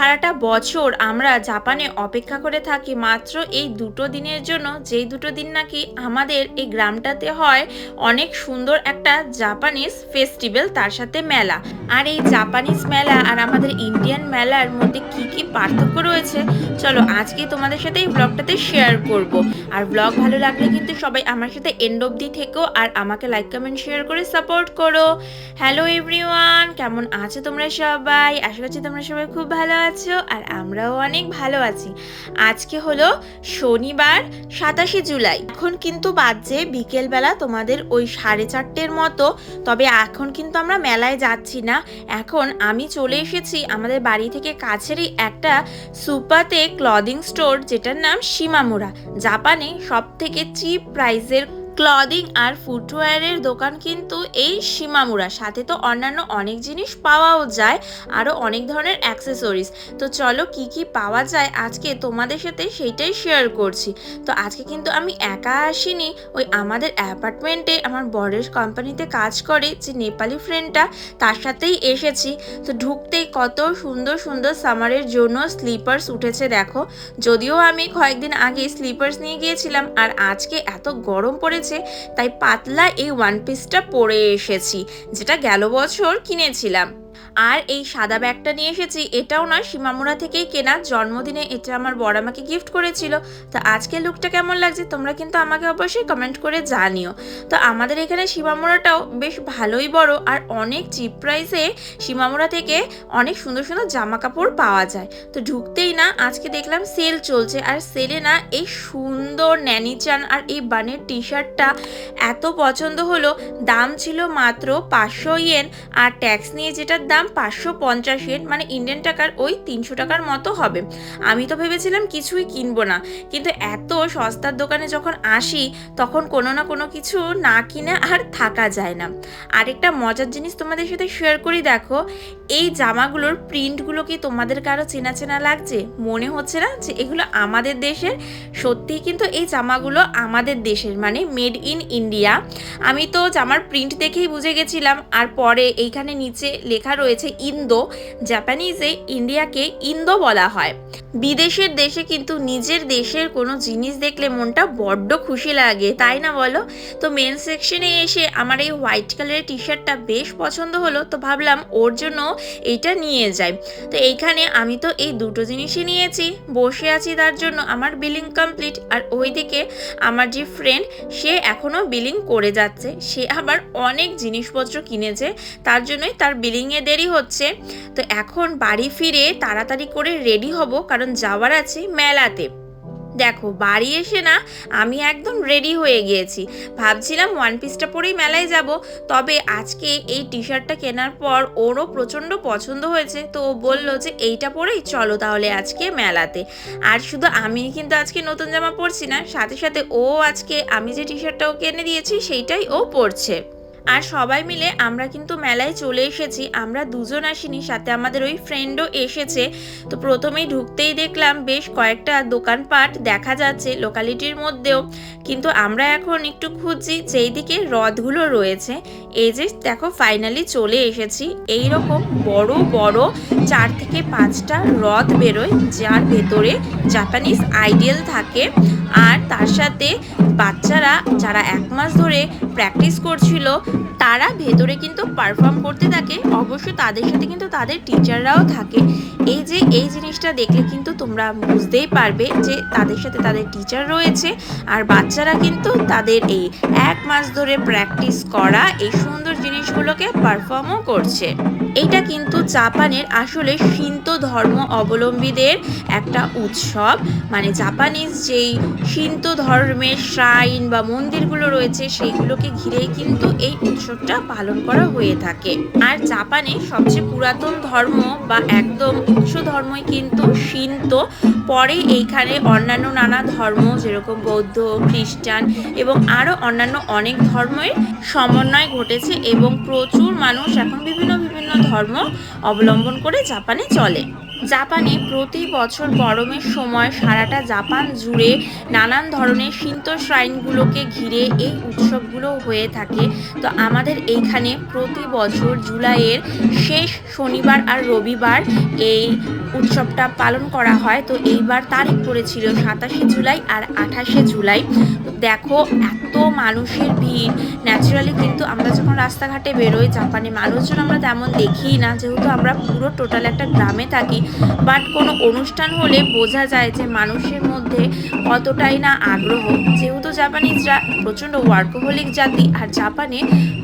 সারাটা বছর আমরা জাপানে অপেক্ষা করে থাকি, মাত্র এই দুটো দিনের জন্য। যেই দুটো দিন নাকি আমাদের এই গ্রামটাতে হয়, অনেক সুন্দর একটা জাপানিজ ফেস্টিভ্যাল, তার সাথে মেলা। আর এই জাপানিজ মেলা আর আমাদের ইন্ডিয়ান মেলার মধ্যে কি কি পার্থক্য রয়েছে, চলো আজকে তোমাদের সাথে এই ব্লগটাতে শেয়ার করব। আর ব্লগ ভালো লাগলে কিন্তু সবাই আমার সাথে এন্ড অবধি থেকো আর আমাকে লাইক কমেন্ট শেয়ার করে সাপোর্ট করো। হ্যালো এভরিওয়ান কেমন আছো তোমরা সবাই? আশা করছি তোমরা সবাই খুব ভালো আছো আর আমরাও অনেক ভালো আছি। আজকে হলো শনিবার, সাতাশে জুলাই। এখন কিন্তু বাজছে বিকেলবেলা তোমাদের ওই সাড়ে চারটের মতো। তবে এখন কিন্তু আমরা মেলায় যাচ্ছি না। এখন আমি চলে এসেছি আমাদের বাড়ি থেকে কাছেরই একটা সুপাতে ক্লদিং স্টোর যেটার নাম সীমামুরা। জাপানে সব থেকে চিপ প্রাইসের ক্লদিং আর ফুটওয়্যারের দোকান কিন্তু এই সীমামুরা সাথে তো অন্যান্য অনেক জিনিস পাওয়াও যায়, আরও অনেক ধরনের অ্যাক্সেসরিজ। তো চলো কি কি পাওয়া যায় আজকে তোমাদের সাথে সেইটাই শেয়ার করছি। তো আজকে কিন্তু আমি একা আসিনি, ওই আমাদের অ্যাপার্টমেন্টে আমার বরের কোম্পানিতে কাজ করে, যে নেপালি ফ্রেন্ডটা তার সাথেই এসেছি। তো ঢুকতেই কত সুন্দর সুন্দর সামারের জন্য স্লিপার্স উঠেছে দেখো। যদিও আমি কয়েকদিন আগে স্লিপার্স নিয়ে গিয়েছিলাম, আর আজকে এত গরম পড়েছে তাই পাতলা এই ওয়ান পিসটা পরে এসেছি যেটা গেল বছর কিনেছিলাম। আর এই সাদা ব্যাগটা নিয়ে এসেছি, এটাও নয় সীমামুরা থেকেই কেনা। জন্মদিনে এটা আমার বড় আমাকে গিফট করেছিল। তো আজকে লুকটা কেমন লাগছে তোমরা কিন্তু আমাকে অবশ্যই কমেন্ট করে জানিও। তো আমাদের এখানে সীমামুরাটাও বেশ ভালোই বড় আর অনেক চিপ প্রাইসে সীমামুরা থেকে অনেক সুন্দর সুন্দর জামা কাপড় পাওয়া যায়। তো ঢুকতেই না, আজকে দেখলাম সেল চলছে আর সেলে না এই সুন্দর ন্যানি চান আর এই বানের টি শার্টটা এত পছন্দ হলো। দাম ছিল মাত্র পাঁচশো ইয়েন আর ট্যাক্স নিয়ে যেটার দাম পাঁচশো পঞ্চাশ ইয়েন মানে ইন্ডিয়ান টাকার ওই তিনশো টাকার মতো হবে। আমি তো ভেবেছিলাম কিছুই কিনবো না। কিন্তু এত সস্তার দোকানে যখন আসি, তখন কোনো না কোনো কিছু না কিনে আর থাকা যায় না। আরেকটা মজার জিনিস তোমাদের সাথে শেয়ার করি, দেখো, এই জামাগুলোর প্রিন্টগুলো কি তোমাদের কারও চেনা চেনা লাগছে? মনে হচ্ছে না যে এগুলো আমাদের দেশের? সত্যিই কিন্তু এই জামাগুলো আমাদের দেশের মানে মেড ইন ইন্ডিয়া আমি তো জামার প্রিন্ট দেখেই বুঝে গেছিলাম, আর পরে এইখানে নিচে লেখা রয়েছে ইন্দো জাপানিজে ইন্ডিয়াকে ইন্দো বলা হয়। বিদেশের দেশে কিন্তু নিজের দেশের কোনো জিনিস দেখলে মনটা বড্ড খুশি লাগে, তাই না বলো? তো মেন সেকশনে এসে আমার এই হোয়াইট কালারের টি শার্টটা বেশ পছন্দ হলো, তো ভাবলাম ওর জন্য এইটা নিয়ে যাই। তো এইখানে আমি তো এই দুটো জিনিসই নিয়েছি, বসে আছি তার জন্য আমার বিলিং কমপ্লিট আর ওইদিকে আমার যে ফ্রেন্ড সে এখনও বিলিং করে যাচ্ছে, সে আবার অনেক জিনিসপত্র কিনেছে, তার জন্যই তার বিলিংয়ে দেরি হচ্ছে। তো এখন বাড়ি ফিরে তাড়াতাড়ি করে রেডি হব, কারণ যাওয়ার আছে মেলাতে। দেখো, বাড়ি এসে না আমি একদম রেডি হয়ে গিয়েছি। ভাবছিলাম ওয়ান পিসটা পরেই মেলায় যাব, তবে আজকে এই টি শার্টটা কেনার পর ওরও প্রচণ্ড পছন্দ হয়েছে। তো ও বলল যে, এইটা পরেই চলো তাহলে আজকে মেলাতে। আর শুধু আমি কিন্তু আজকে নতুন জামা পরছি না, সাথে সাথে ও আজকে, আমি যে টি শার্টটা ওকে এনে দিয়েছি, সেইটাই ও পরছে। আর সবাই মিলে আমরা কিন্তু মেলায় চলে এসেছি। আমরা দুজন আসিনি, সাথে আমাদের ওই ফ্রেন্ডও এসেছে। তো প্রথমেই ঢুকতেই দেখলাম বেশ কয়েকটা দোকানপাট দেখা যাচ্ছে লোকালিটির মধ্যেও। কিন্তু আমরা এখন একটু খুঁজছি যেই দিকে হ্রদগুলো রয়েছে। এই যে দেখো ফাইনালি চলে এসেছি। এই রকম বড় বড় চার থেকে পাঁচটা হ্রদ বেরোয়, যার ভেতরে জাপানিজ আইডিয়াল থাকে। আর তার সাথে বাচ্চারা যারা এক মাস ধরে প্র্যাকটিস করছিল, তারা ভেতরে কিন্তু পারফর্ম করতে থাকে। অবশ্য তাদের সাথে কিন্তু তাদের টিচাররাও থাকে। এই যে এই জিনিসটা দেখলে কিন্তু তোমরা বুঝতেই পারবে যে তাদের সাথে তাদের টিচার রয়েছে। আর বাচ্চারা কিন্তু তাদের এই এক মাস ধরে প্র্যাকটিস করা, এই সুন্দর জিনিসগুলোকে পারফর্মও করছে। এটা কিন্তু জাপানের আসলে সিন্ত ধর্ম অবলম্বীদের একটা উৎসব। মানে জাপানিজ যেই সিন্ত ধর্মের শ্রাইন বা মন্দিরগুলো রয়েছে, সেইগুলোকে ঘিরেই কিন্তু এই উৎসবটা পালন করা হয়ে থাকে। আর জাপানে সবচেয়ে পুরাতন ধর্ম বা একদম উৎস ধর্মই কিন্তু সিন্ত পরে এইখানে অন্যান্য নানা ধর্ম যেরকম বৌদ্ধ, খ্রিস্টান এবং আরও অন্যান্য অনেক ধর্মের সমন্বয় ঘটেছে এবং প্রচুর মানুষ এখন বিভিন্ন বিভিন্ন ধর্ম অবলম্বন করে জাপানে চলে। জাপানে প্রতি বছর গরমের সময় সারাটা জাপান জুড়ে নানান ধরনের শিন্ত শ্রাইনগুলোকে ঘিরে এই উৎসবগুলো হয়ে থাকে। তো আমাদের এইখানে প্রতি বছর জুলাইয়ের শেষ শনিবার আর রবিবার এই উৎসবটা পালন করা হয়। তো এইবার তারিখ পড়েছিল সাতাশে জুলাই আর আঠাশে জুলাই। দেখো, এত মানুষের ভিড়। ন্যাচারালি কিন্তু আমরা যখন রাস্তাঘাটে বেরোই, জাপানে মানুষজন আমরা তেমন দেখিই না। যেহেতু আমরা পুরো টোটাল একটা গ্রামে থাকি বাট কোনো অনুষ্ঠান হলে বোঝা যায় যে মানুষের মধ্যে কতটাই না আগ্রহ। যেহেতু জাপানিজরা প্রচণ্ড ওয়ার্কোহলিক জাতি, আর জাপানে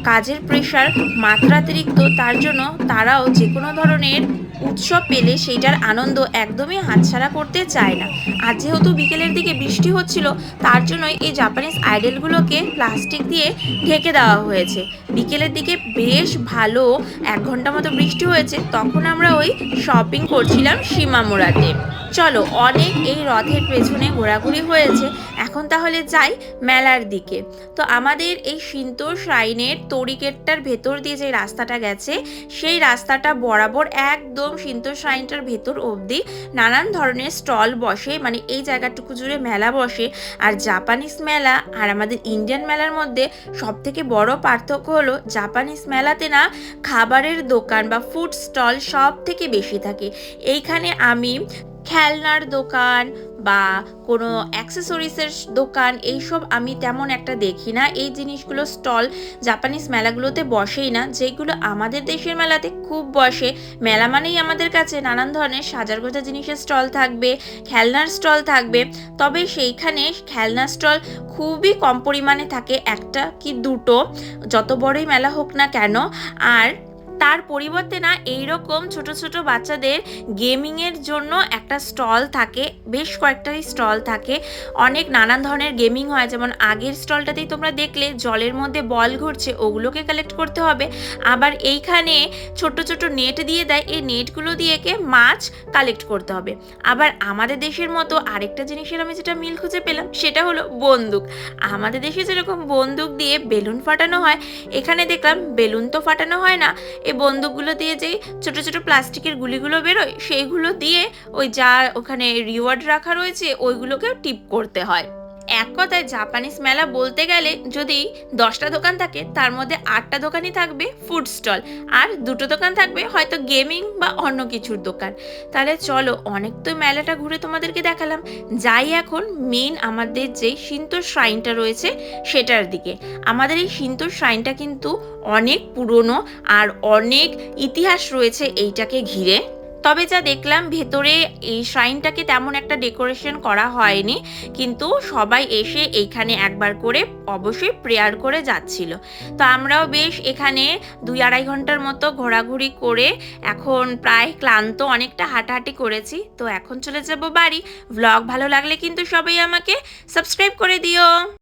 কাজের প্রেশার মাত্রাতিরিক্ত, তার জন্য তারাও যে কোনো ধরনের উৎসব পেলে সেইটার আনন্দ একদমই হাতছাড়া করতে চায় না। আর যেহেতু বিকেলের দিকে বৃষ্টি হচ্ছিল, তার জন্যই এই জাপানিজ আইডেলগুলোকে প্লাস্টিক দিয়ে ঢেকে দেওয়া হয়েছে। বিকেলের দিকে বেশ ভালো এক ঘণ্টা মতো বৃষ্টি হয়েছে, তখন আমরা ওই শপিং করছিলাম সীমামুড়াতে। চলো, অনেক এই রথের পেছনে ঘোরাঘুরি হয়েছে। এখন তাহলে যাই মেলার দিকে। তো আমাদের এই সিন্তোর শ্রাইনের তরিকেটটার ভেতর দিয়ে যে রাস্তাটা গেছে, সেই রাস্তাটা বরাবর একদম সিন্তোর শ্রাইনটার ভেতর অবধি নানান ধরনের স্টল বসে মানে এই জায়গাটুকু জুড়ে মেলা বসে। আর জাপানিজ মেলা আর আমাদের ইন্ডিয়ান মেলার মধ্যে সব থেকে বড় পার্থক্য হলো, জাপানিজ মেলাতে না খাবারের দোকান বা ফুড স্টল সব থেকে বেশি থাকে। এইখানে আমি খেলনার দোকান বা কোনো অ্যাক্সেসরিজের দোকান, এইসব আমি তেমন একটা দেখি না। এই জিনিসগুলো স্টল, জাপানিজ মেলাগুলোতে বসেই না। যেগুলো আমাদের দেশের মেলাতে খুব বসে। মেলা মানেই আমাদের কাছে নানান ধরনের সাজার গোজা জিনিসের স্টল থাকবে, খেলনার স্টল থাকবে। তবে সেইখানে খেলনার স্টল খুবই কম পরিমাণে থাকে, একটা কি দুটো, যত বড়ই মেলা হোক না কেন। আর তার পরিবর্তে না এইরকম ছোট ছোট বাচ্চাদের গেমিংয়ের জন্য একটা স্টল থাকে, বেশ কয়েকটাই স্টল থাকে। অনেক নানান ধরনের গেমিং হয়, যেমন আগের স্টলটাতেই তোমরা দেখলে জলের মধ্যে বল ঘুরছে, ওগুলোকে কালেক্ট করতে হবে। আবার এইখানে ছোট ছোট নেট দিয়ে দেয়, এই নেটগুলো দিয়ে দিয়েকে মাছ কালেক্ট করতে হবে। আবার আমাদের দেশের মতো আরেকটা জিনিসের আমি যেটা মিল খুঁজে পেলাম, সেটা হলো বন্দুক। আমাদের দেশে যেরকম বন্দুক দিয়ে বেলুন ফাটানো হয়, এখানে দেখলাম বেলুন তো ফাটানো হয় না এই বন্দুকগুলো দিয়ে যেই ছোট ছোট প্লাস্টিকের গুলিগুলো বেরোয়, সেইগুলো দিয়ে ওই যা ওখানে রিওয়ার্ড রাখা রয়েছে, ওইগুলোকেও টিপ করতে হয়। এক কথায় জাপানিজ মেলা বলতে গেলে যদি দশটা দোকান থাকে, তার মধ্যে আটটা দোকানই থাকবে ফুড স্টল আর দুটো দোকান থাকবে হয়তো গেমিং বা অন্য কিছুর দোকান। তাহলে চলো অনেক তো মেলাটা ঘুরে তোমাদেরকে দেখালাম। যাই এখন মেন আমাদের যে সিন্তোর শ্রাইনটা রয়েছে, সেটার দিকে। আমাদের এই সিন্তোর শ্রাইনটা কিন্তু অনেক পুরনো আর অনেক ইতিহাস রয়েছে এইটাকে ঘিরে। তবে যা দেখলাম, ভেতরে এই শ্রাইনটাকে তেমন একটা ডেকোরেশন করা হয়নি। কিন্তু সবাই এসে এইখানে একবার করে অবশ্যই প্রেয়ার করে যাচ্ছিল। তো আমরাও বেশ এখানে দুই আড়াই ঘণ্টার মতো ঘোরাঘুরি করে এখন প্রায় ক্লান্ত, অনেকটা হাঁটাহাঁটি করেছি। তো এখন চলে যাব বাড়ি। ভ্লগ ভালো লাগলে কিন্তু সবাই আমাকে সাবস্ক্রাইব করে দিও।